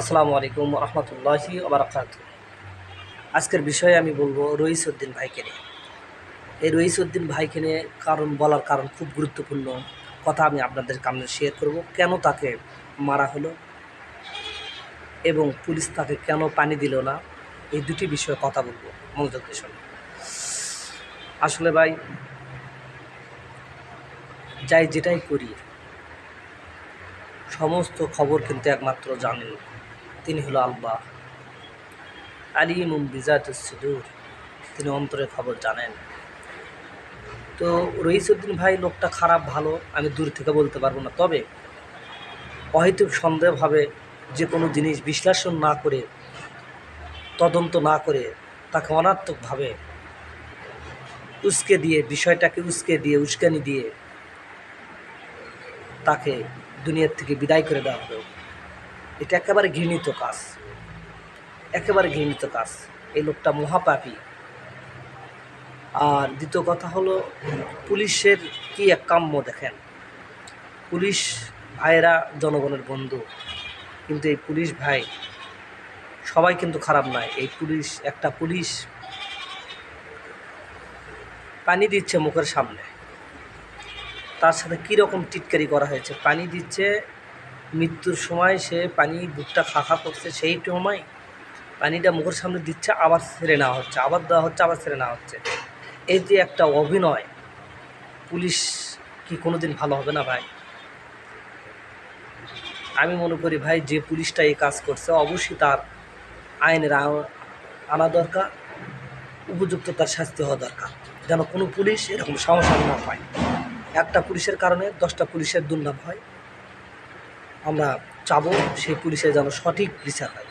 আসসালামু আলাইকুম রহমতুল্লাহি ওবরাকাত। আজকের বিষয়ে আমি বলব রইস উদ্দিন ভাইকে নিয়ে। এই রইস উদ্দিন ভাইকে নিয়ে কারণ বলার কারণ খুব গুরুত্বপূর্ণ কথা আমি আপনাদের সামনে শেয়ার করব। কেন তাকে মারা হলো এবং পুলিশ তাকে কেন পানি দিল না, এই দুটি বিষয়ে কথা বলব মনোযোগ দিয়ে। আসলে ভাই, যাই যেটাই করি, সমস্ত খবর কিন্তু একমাত্র জানেন। তিনি হলো আল্লাহ। আলিমুম বিজাত সুদূর। তিনি অন্তরের খবর জানেন। তো রহিসুদ্দিন ভাই, লোকটা খারাপ, ভালো, আমি দূর থেকে বলতে পারব না। তবে অহেতুক সন্দেহভাবে যে কোনো জিনিস বিশ্লেষণ না করে, তদন্ত না করে তাকে অনাত্মকভাবে উস্কে দিয়ে, বিষয়টাকে উস্কে দিয়ে, উস্কানি দিয়ে তাকে দুনিয়ার থেকে বিদায় করে দেওয়া হলো। এটা একেবারে ঘৃণিত কাজ। একেবারে ঘৃণিত কাজ, এই লোকটা মহাপাপী। আর দ্বিতীয় কথা হলো, পুলিশের কি এক কাম্য দেখেন। পুলিশ ভাইয়েরা জনগণের বন্ধু, কিন্তু এই পুলিশ ভাই সবাই কিন্তু খারাপ নয়। এই পুলিশ, একটা পুলিশ পানি দিচ্ছে মুখের সামনে। তার সাথে কীরকম টিটকারি করা হয়েছে? পানি দিচ্ছে মৃত্যুর সময় সে পানি বুকটা খাখা করছে, সেই সময় পানিটা মুখের সামনে দিচ্ছে, আবার ছেড়ে নেওয়া হচ্ছে, আবার দেওয়া হচ্ছে, আবার ছেড়ে নেওয়া হচ্ছে। এই যে একটা অভিনয়, পুলিশ কি কোনো দিন ভালো হবে না ভাই? আমি মনে করি ভাই, যে পুলিশটা এই কাজ করছে, অবশ্যই তার আইনের আনা দরকার, উপযুক্ত তার শাস্তি হওয়া দরকার। যেন কোনো পুলিশ এরকম সমস্যা না পায়। একটা পুলিশের কারণে দশটা পুলিশের দুর্নাম হয়। আমরা চাবো সেই পুলিশের যেন সঠিক বিচার হয়।